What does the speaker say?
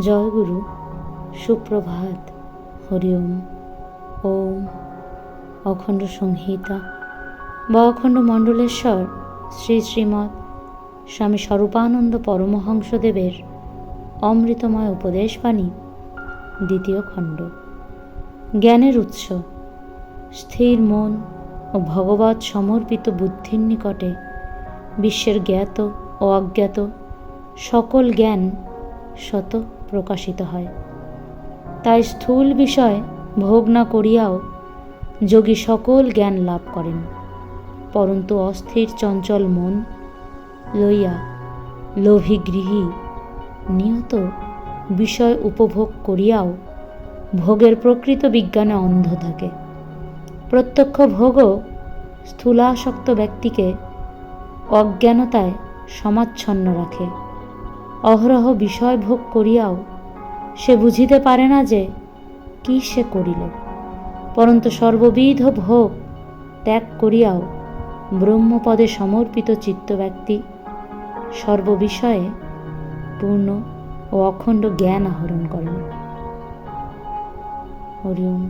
জয় গুরু সুপ্রভাত হরি ওম, অখণ্ড সংহিতা, বা অখণ্ড মণ্ডলেশ্বর, শ্রী শ্রীমৎ স্বামী স্বরূপানন্দ পরমহংসদেবের অমৃতময় উপদেশবাণী, দ্বিতীয় খণ্ড। জ্ঞানের উৎস, স্থির মন ও ভগবৎ সমর্পিত বুদ্ধির নিকটে বিশ্বের জ্ঞাত ও অজ্ঞাত সকল জ্ঞান শত প্রকাশিত হয়। তাই স্থূল বিষয় ভোগ না করিয়াও যোগী সকল জ্ঞান লাভ করেন। পরন্তু অস্থির চঞ্চল মন লইয়া লোভী গৃহী নিয়ত বিষয় উপভোগ করিয়াও ভোগের প্রকৃত বিজ্ঞানে অন্ধ থাকে। প্রত্যক্ষ ভোগও স্থূলাসক্ত ব্যক্তিকে অজ্ঞানতায় সমাচ্ছন্ন রাখে। অহরহ বিষয় ভোগ করিয়াও সে বুঝিতে পারে না যে কি সে করিল। পরন্তু সর্ববিধ ভোগ ত্যাগ করিয়াও ব্রহ্মপদে সমর্পিত চিত্ত ব্যক্তি সর্ববিষয়ে পূর্ণ ও অখণ্ড জ্ঞান আহরণ করেন। হরি ওম